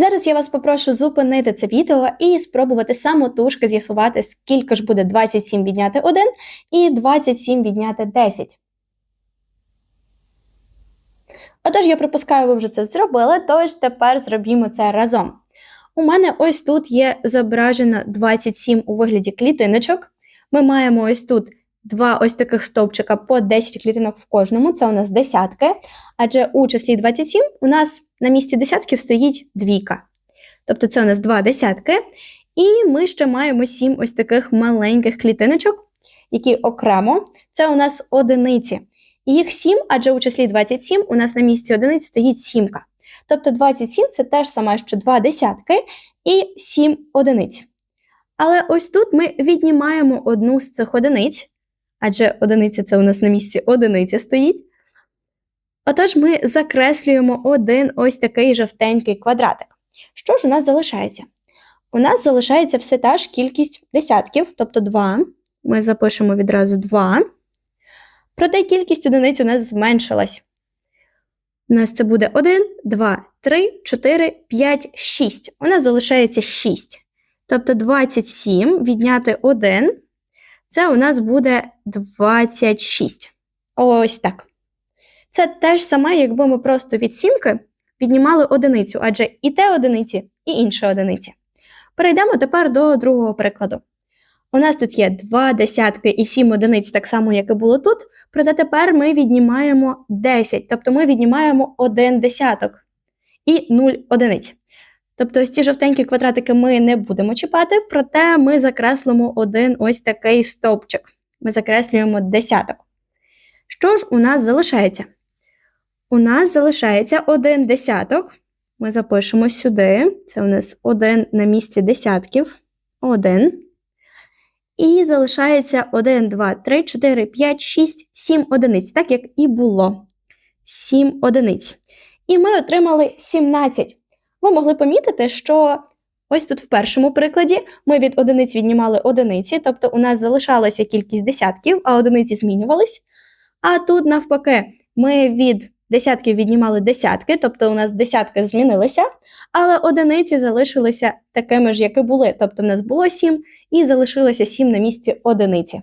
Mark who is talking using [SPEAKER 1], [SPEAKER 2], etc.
[SPEAKER 1] Зараз я вас попрошу зупинити це відео і спробувати самотужки з'ясувати, скільки ж буде 27 відняти 1 і 27 відняти 10. Отож, я припускаю, ви вже це зробили, тож тепер зробімо це разом. У мене ось тут є зображено 27 у вигляді клітиночок. Ми маємо ось тут два ось таких стовпчика по 10 клітинок в кожному, це у нас десятки. Адже у числі 27 у нас на місці десятків стоїть двійка. Тобто це у нас два десятки. І ми ще маємо 7 ось таких маленьких клітиночок, які окремо це у нас одиниці. Їх 7, адже у числі 27 у нас на місці одиниць стоїть сімка. Тобто 27 це теж саме, що 2 десятки і 7 одиниць. Але ось тут ми віднімаємо одну з цих одиниць, адже одиниця це у нас на місці одиниці стоїть. Отож, ми закреслюємо один ось такий жовтенький квадратик. Що ж у нас залишається? У нас залишається все та ж кількість десятків, тобто 2. Ми запишемо відразу 2. Проте кількість одиниць у нас зменшилась. У нас це буде 1, 2, 3, 4, 5, 6. У нас залишається 6. Тобто 27 відняти 1, це у нас буде 26. Ось так. Це те ж саме, якби ми просто від сімки віднімали одиницю, адже і те одиниці, і інші одиниці. Перейдемо тепер до другого прикладу. У нас тут є 2 десятки і 7 одиниць, так само, як і було тут. Проте тепер ми віднімаємо 10, тобто ми віднімаємо 1 десяток і 0 одиниць. Тобто ось ці жовтенькі квадратики ми не будемо чіпати, проте ми закреслимо один ось такий стовпчик. Ми закреслюємо десяток. Що ж у нас залишається? У нас залишається один десяток. Ми запишемо сюди. Це у нас один на місці десятків. Один. І залишається 1, 2, 3, 4, 5, 6, 7 одиниць, так як і було. 7 одиниць. І ми отримали 17. Ви могли помітити, що ось тут в першому прикладі ми від одиниць віднімали одиниці, тобто у нас залишалася кількість десятків, а одиниці змінювались. А тут, навпаки, ми від десятків віднімали десятки, тобто у нас десятки змінилися, але одиниці залишилися такими ж, як і були. Тобто в нас було 7 і залишилося 7 на місці одиниці.